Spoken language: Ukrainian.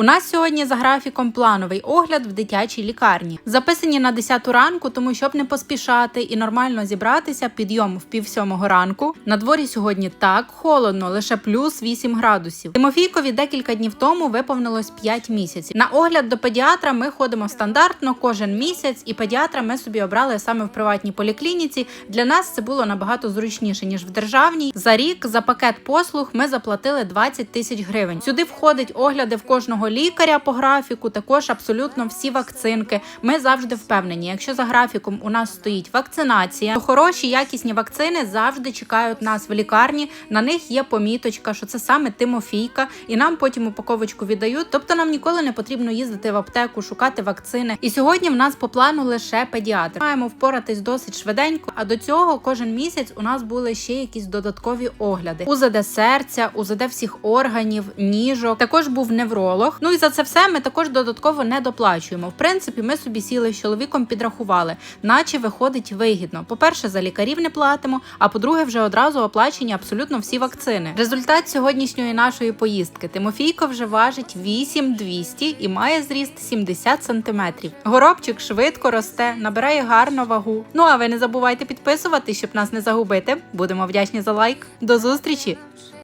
У нас сьогодні за графіком плановий огляд в дитячій лікарні. Записані на 10 ранку, тому щоб не поспішати і нормально зібратися, підйом в пів сьомого ранку. На дворі сьогодні так холодно, лише плюс 8 градусів. Тимофійкові декілька днів тому виповнилось 5 місяців. На огляд до педіатра ми ходимо стандартно кожен місяць, і педіатра ми собі обрали саме в приватній поліклініці. Для нас це було набагато зручніше ніж в державній. За рік за пакет послуг ми заплатили 20 тисяч гривень. Сюди входить огляди в кожного лікаря по графіку, також абсолютно всі вакцинки. Ми завжди впевнені, якщо за графіком у нас стоїть вакцинація, то хороші якісні вакцини завжди чекають нас в лікарні. На них є поміточка, що це саме Тимофійка, і нам потім упаковочку віддають. Тобто нам ніколи не потрібно їздити в аптеку, шукати вакцини. І сьогодні в нас по плану лише педіатр. Маємо впоратись досить швиденько. А до цього кожен місяць у нас були ще якісь додаткові огляди: УЗД серця, УЗД всіх органів, ніжок. Також був невролог. Ну і за це все ми також додатково не доплачуємо. В принципі, ми собі сіли з чоловіком, підрахували, наче виходить вигідно. По-перше, за лікарів не платимо. А по-друге, вже одразу оплачені абсолютно всі вакцини. Результат сьогоднішньої нашої поїздки. Тимофійко вже важить 8200 і має зріст 70 сантиметрів. Горобчик швидко росте, набирає гарну вагу. Ну а ви не забувайте підписувати, щоб нас не загубити. Будемо вдячні за лайк. До зустрічі!